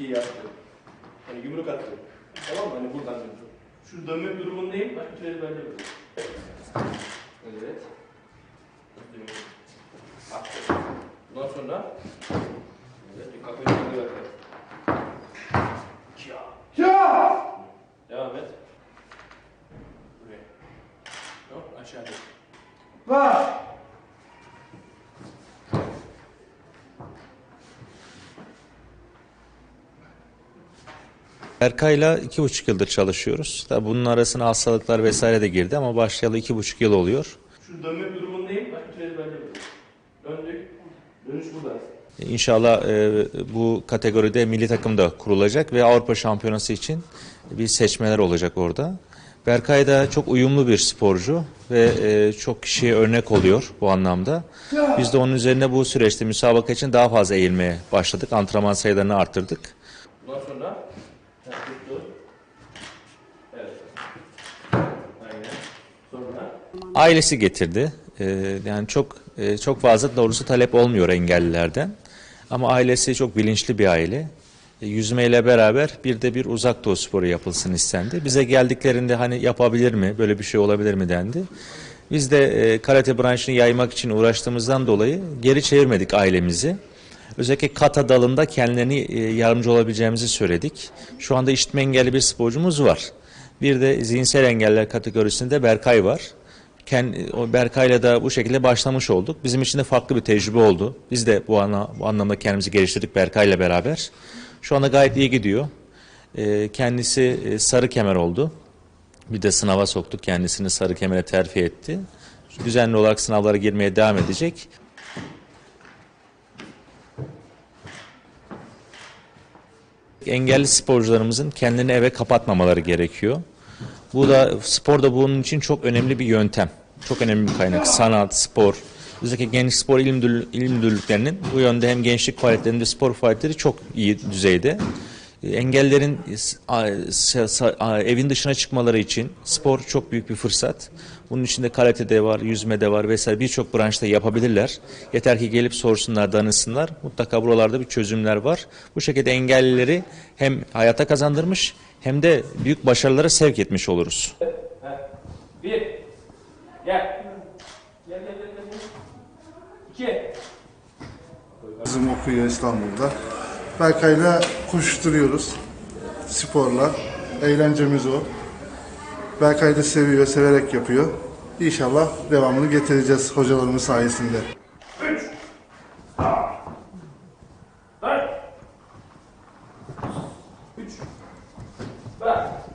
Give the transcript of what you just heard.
İki yaptı. Hani yumruk attı. Tamam mı? Hani buradan döndü. Şu dönmek durumundayım. Başka türlü böyle böyle. Evet. Dönüyor. Attı. Bundan sonra evet, bir kapıyı çekiyor. Ya. Devam et. Buraya. Yok aşağıda. Berkay'la iki buçuk yıldır çalışıyoruz. Tabii bunun arasına hastalıklar vesaire de girdi ama başlayalı iki buçuk yıl oluyor. Şu dönmek durumundayım. Böyle böyle. Döndük. Dönüş burada. İnşallah e, bu kategoride milli takım da kurulacak ve Avrupa Şampiyonası için bir seçmeler olacak orada. Berkay da çok uyumlu bir sporcu ve e, çok kişiye örnek oluyor bu anlamda. Biz de onun üzerine bu süreçte müsabaka için daha fazla eğilmeye başladık. Antrenman sayılarını arttırdık. Bundan sonra Evet. Ailesi getirdi. Ee, yani çok e, çok fazla doğrusu talep olmuyor engellilerden. Ama ailesi çok bilinçli bir aile. E, Yüzmeyle beraber bir de bir uzak doğu sporu yapılsın istendi. Bize geldiklerinde hani yapabilir mi, böyle bir şey olabilir mi dendi. Biz de e, karate branşını yaymak için uğraştığımızdan dolayı geri çevirmedik ailemizi. Özellikle kata dalında kendilerini e, yardımcı olabileceğimizi söyledik. Şu anda işitme engelli bir sporcumuz var. Bir de zihinsel engeller kategorisinde Berkay var. Berkay'la da bu şekilde başlamış olduk. Bizim için de farklı bir tecrübe oldu. Biz de bu, ana, bu anlamda kendimizi geliştirdik Berkay'la beraber. Şu anda gayet iyi gidiyor. Ee, kendisi e, sarı kemer oldu. Bir de sınava soktuk. Kendisini sarı kemere terfi etti. Düzenli olarak sınavlara girmeye devam edecek. Engelli sporcularımızın kendini eve kapatmamaları gerekiyor. Bu da spor da bunun için çok önemli bir yöntem. Çok önemli bir kaynak. Sanat, spor. Özellikle genç spor ilim, müdür- ilim müdürlüklerinin bu yönde hem gençlik faaliyetlerinde spor faaliyetleri çok iyi düzeyde. Engellerin e, evin dışına çıkmaları için spor çok büyük bir fırsat. Bunun içinde karatede var, yüzmede var vesaire birçok branşta yapabilirler. Yeter ki gelip sorsunlar, danışsınlar. Mutlaka buralarda bir çözümler var. Bu şekilde engellileri hem hayata kazandırmış hem de büyük başarılara sevk etmiş oluruz. bir. Gel. Gel gel gel gel. İki. Kızım okuyor İstanbul'da. Berkay'la koşturuyoruz. Sporla. Eğlencemiz o. Berkay da seviyor, severek yapıyor. İnşallah devamını getireceğiz hocalarımız sayesinde. Bırak.